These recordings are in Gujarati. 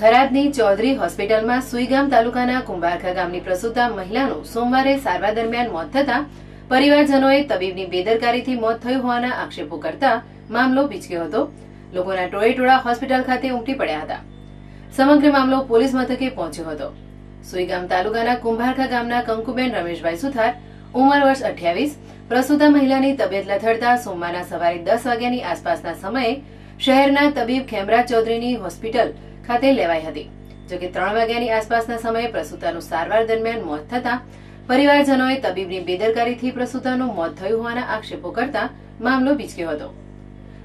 થરાદની ચૌધરી હોસ્પિટલમાં સુઈગામ તાલુકાના કુંભારખા ગામની પ્રસૂતા મહિલાનું સોમવારે સારવાર દરમિયાન મોત થતા પરિવારજનોએ તબીબની બેદરકારીથી મોત થયું હોવાના આક્ષેપો કરતા મામલો બીચક્યો હતો. લોકોના ટોળેટોળા હોસ્પિટલ ખાતે ઉમટી પડ્યા હતા. સમગ્ર મામલો પોલીસ મથકે પહોંચ્યો હતો. સુઈગામ તાલુકાના કુંભારખા ગામના કંકુબેન રમેશભાઈ સુથાર, ઉંમર વર્ષ અઠ્યાવીસ, પ્રસૂતા મહિલાની તબિયત લથડતા સોમવારના સવારે દસ વાગ્યાની આસપાસના સમયે શહેરના તબીબ ખેમરાજ ચૌધરીની હોસ્પિટલ ખાતે લેવાઈ હતી. જોકે ત્રણ વાગ્યાની આસપાસના સમયે પ્રસૂતાનું સારવાર દરમિયાન મોત થતા પરિવારજનોએ તબીબની બેદરકારીથી પ્રસૂતાનું મોત થયું હોવાના આક્ષેપો કરતા મામલો બીચક્યો હતો.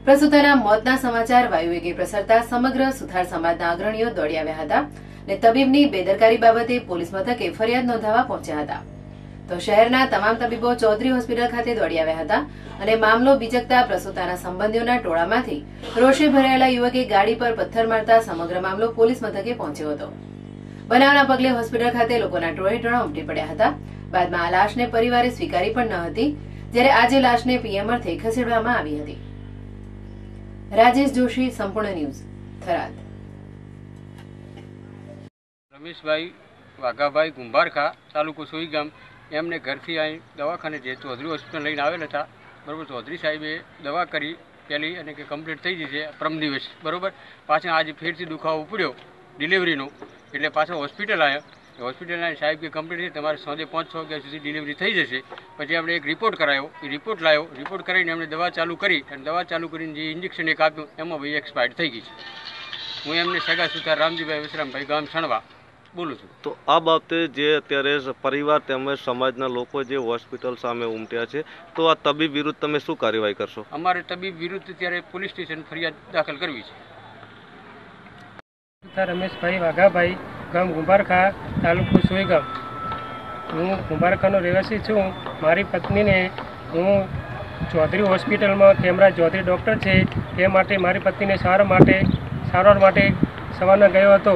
પ્રસૂતાના મોતના સમાચાર વાયુવેગે પ્રસરતા સમગ્ર સુથાર સમાજના અગ્રણીઓ દોડી આવ્યા હતા અને તબીબની બેદરકારી બાબતે પોલીસ મથકે ફરિયાદ નોંધાવવા પહોંચ્યા હતા. તો શહેરના તમામ તબીબો ચૌધરી હોસ્પિટલ ખાતે દોડી આવ્યા હતા અને મામલો બીજકતા પ્રસૂતાના સંબંધીઓના ટોળામાંથી રોષે ભરાયેલા યુવકે ગાડી પર પથ્થર મારતા સમગ્ર મામલો પોલીસ મથકે પહોંચ્યો હતો. બનાવના પગલે હોસ્પિટલ ખાતે લોકોના ટોળે ટોળા ઉમટી પડ્યા હતા. બાદમાં આ લાશને પરિવારે સ્વીકારી પણ ન હતી, જ્યારે આજે લાશને પીએમ ખસેડવામાં આવી હતી. રાજેશ જોશી, સંપૂર્ણ ન્યૂઝ, થરાદ. રમેશભાઈ વાઘાભાઈ ગુંભારખા તાલુકો સોઈગામ એમને ઘરથી અહીં દવાખાને જે ચૌધરી હોસ્પિટલ લઈને આવેલ હતા. બરાબર ચૌધરી સાહેબે દવા કરી પહેલી અને કે કમ્પ્લીટ થઈ જશે પ્રમ દિવસ. બરાબર? પાછા આજે ફેરથી દુખાવો ઉપડ્યો ડિલિવરીનો એટલે પાછો હોસ્પિટલ આવ્યા હોસ્પિટલના સાહેબ કે કમ્પ્લીટ છે, તમારે સાંજે પાંચ છ વાગ્યા સુધી ડિલિવરી થઈ જશે. પછી આપણે એક રિપોર્ટ કરાયો. એ રિપોર્ટ લાવ્યો રિપોર્ટ કરીને એમણે દવા ચાલુ કરી. અને દવા ચાલુ કરીને જે ઇન્જેક્શન એક આપ્યું, એમાં ભાઈ એક્સપાયર્ડ થઈ ગઈ છે. હું એમને સગા સુથાર રામજીભાઈ વિશ્રામભાઈ ગામ સણવા બોલું છું. તો આ બાબતે જે અત્યારે પરિવાર તેમજ સમાજના લોકો જે હોસ્પિટલ સામે ઉમટ્યા છે તો આ તબીબ વિરુદ્ધ તમે શું કાર્યવાહી કરશો? અમારે તબીબ વિરુદ્ધ ત્યારે પોલીસ સ્ટેશન ફરિયાદ દાખલ કરવી છે. રમેશભાઈ વાઘાભાઈ ગામ કુંભારખા તાલુકો સોયગામ હું કુંભારખાનો રહેવાસી છું. મારી પત્નીને હું ચૌધરી હોસ્પિટલમાં કેમરા ચૌધરી ડૉક્ટર છે. એ માટે મારી પત્નીને સારવાર માટે સારવાર માટે સવારના ગયો હતો.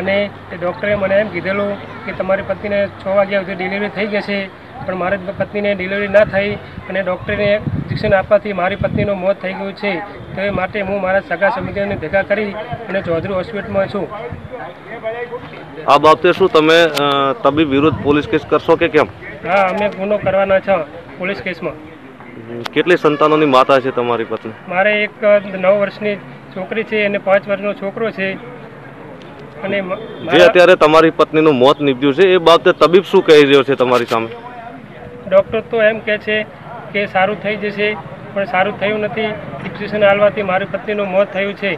અને તે ડૉક્ટરે મને એમ કીધેલું કે તમારી પત્નીને છ વાગ્યા સુધી ડિલિવરી થઈ જશે પણ મારી પત્નીને ડિલિવરી ના થઈ અને ડૉક્ટરને ઇન્જેક્શન આપવાથી મારી પત્નીનું મોત થઈ ગયું છે. તો એ માટે હું મારા સગા સમિતિઓને ભેગા કરી અને ચૌધરી હોસ્પિટલમાં છું. આ બાબતે શું તમે તબીબ વિરુદ્ધ પોલીસ કેસ કરશો કે કેમ? હા અમે ગુનો કરવાના છ પોલીસ કેસમાં. કેટલી સંતાનોની માતા છે તમારી પત્ની? મારે એક નવ વર્ષની છોકરી છે અને પાંચ વર્ષનો છોકરો છે. અને જે અત્યારે તમારી પત્નીનું મોત નીપજ્યું છે એ બાબતે તબીબ શું કહી રહ્યો છે તમારી સામે? ડૉક્ટર તો એમ કહે છે કે સારું થઈ જશે પણ સારું થયું નથી. ઇન્જેક્શન હાલવાથી મારી પત્નીનું મોત થયું છે.